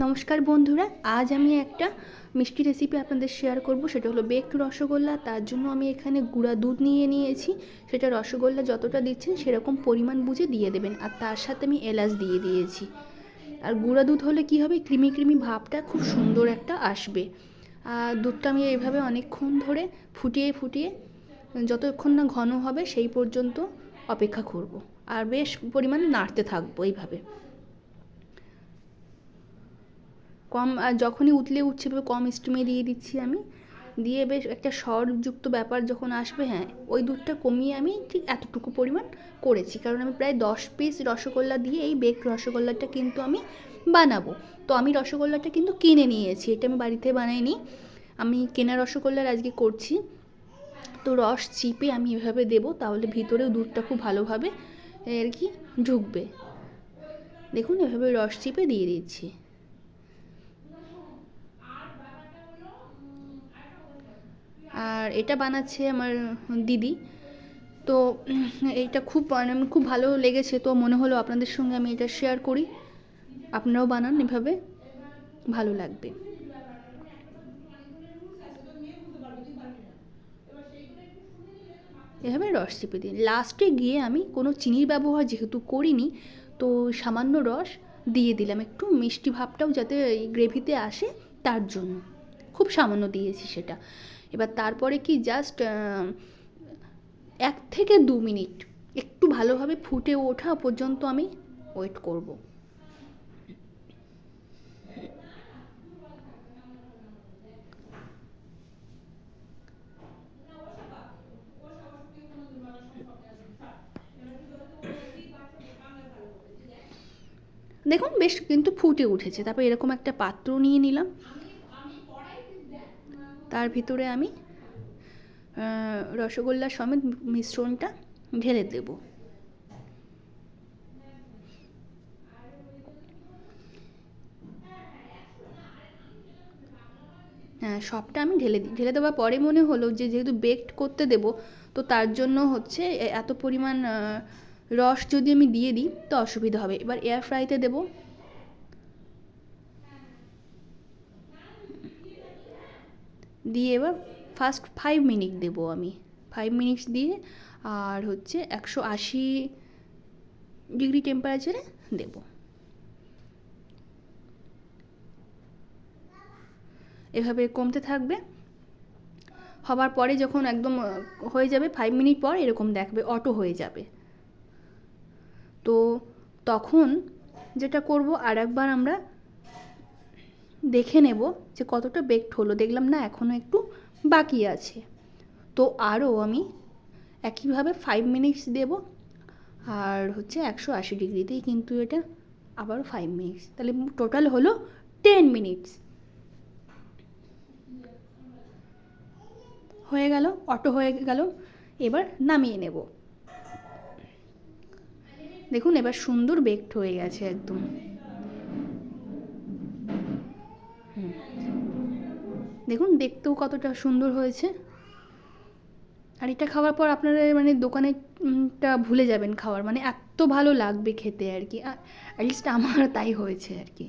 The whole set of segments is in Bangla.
নমস্কার বন্ধুরা, আজ আমি একটা মিষ্টি রেসিপি আপনাদের শেয়ার করব। সেটা হলো বেকড রসগোল্লা। তার জন্য আমি এখানে গুঁড়া দুধ নিয়ে নিয়েছি। সেটা রসগোল্লা যতটা দিচ্ছেন সেরকম পরিমাণ বুঝে দিয়ে দেবেন। আর তার সাথে আমি এলাচ দিয়ে দিয়েছি। আর গুঁড়া দুধ হলে কি হবে? ক্রিমি ক্রিমি ভাবটা খুব সুন্দর একটা আসবে। আর দুধটা আমি এইভাবে অনেকক্ষণ ধরে ফুটিয়ে ফুটিয়ে, যতক্ষণ না ঘন হবে সেই পর্যন্ত অপেক্ষা করব। আর বেশ পরিমাণ নাড়তে থাকব এইভাবে। কম যখনই উতলে উঠছে কম স্টিমে দিয়ে দিচ্ছি আমি। দিয়ে বেশ একটা স্বরযুক্ত ব্যাপার যখন আসবে হ্যাঁ ওই দুধটা কমিয়ে আমি ঠিক এতটুকু পরিমাণ করেছি। কারণ আমি প্রায় দশ পিস রসগোল্লা দিয়ে এই বেক রসগোল্লাটা কিন্তু আমি বানাবো। তো আমি রসগোল্লাটা কিন্তু কিনে নিয়েছি, এটা আমি বাড়িতে বানাইনি। আমি কেনা রসগোল্লার আজকে করছি। তো রস চিপে আমি এভাবে দেবো, তাহলে ভিতরেও দুধটা খুব ভালোভাবে আর কি, ঢুকবে। দেখুন, এভাবে রস চিপে দিয়ে দিচ্ছি। আর এটা বানাচ্ছে আমার দিদি। তো এইটা খুব মানে খুব ভালো লেগেছে। তো মনে হলো আপনাদের সঙ্গে আমি এটা শেয়ার করি। আপনারাও বানান এভাবে। ভালো লাগবে। এভাবে রস চেপে দিই লাস্টে গিয়ে আমি কোনো চিনির ব্যবহার যেহেতু করিনি, তো সামান্য রস দিয়ে দিলাম। একটু মিষ্টি ভাবটাও যাতে এই গ্রেভিতে আসে, তার জন্য। খুব সামান্য দিয়েছি সেটা। এবার তারপরে কি জাস্ট এক থেকে দু মিনিট একটু ভালোভাবে ফুটে ওঠা পর্যন্ত আমি ওয়েট করব। দেখুন, বেশ কিন্তু ফুটে উঠেছে। তারপর এরকম একটা পাত্র নিয়ে নিলাম। তার ভিতরে আমি রসগোল্লা সমেত মিশ্রণটা ঢেলে দেব। হ্যাঁ সবটা আমি ঢেলে দিই ঢেলে দেওয়ার পরে মনে হলো যে যেহেতু বেকড করতে দেব, তো তার জন্য হচ্ছে এত পরিমাণ রস যদি আমি দিয়ে দিই, তো অসুবিধা হবে। এবার এয়ার ফ্রাইতে দেবো দিয়ে এবার ফার্স্ট ফাইভ মিনিট দেবো আমি। ফাইভ মিনিটস দিয়ে আর হচ্ছে একশো আশি ডিগ্রি টেম্পারেচারে দেব। এভাবে কমতে থাকবে। হবার পরে যখন একদম হয়ে যাবে ফাইভ মিনিট পর এরকম দেখবে অটো হয়ে যাবে। তো তখন যেটা করব আর একবার আমরা দেখে নেব যে কতটা বেকড হলো। দেখলাম না এখনও একটু বাকি আছে। তো আরও আমি একইভাবে ফাইভ মিনিটস দেব। আর হচ্ছে একশো আশি ডিগ্রিতেই কিন্তু এটা আবারও ফাইভ মিনিটস তাহলে টোটাল হলো টেন মিনিটস হয়ে গেল অটো হয়ে গেল। এবার নামিয়ে নেব। দেখুন, এবার সুন্দর বেকড হয়ে গেছে একদম। দেখুন, দেখতেও কতটা সুন্দর হয়েছে। আর এটা খাওয়ার পর আপনারা মানে দোকানেটা ভুলে যাবেন খাওয়ার। মানে এত ভালো লাগবে খেতে আর কি। অ্যাটলিস্ট আমার তাই হয়েছে আর কি।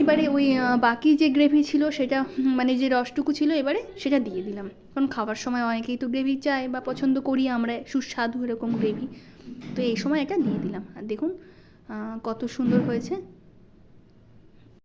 এবারে ওই বাকি যে গ্রেভি ছিল সেটা মানে যে রসটুকু ছিল এবারে সেটা দিয়ে দিলাম। কারণ খাওয়ার সময় অনেকেই তো গ্রেভি চায় বা পছন্দ করি আমরা, সুস্বাদু এরকম গ্রেভি তো এই সময় এটা দিয়ে দিলাম। আর দেখুন কত সুন্দর হয়েছে।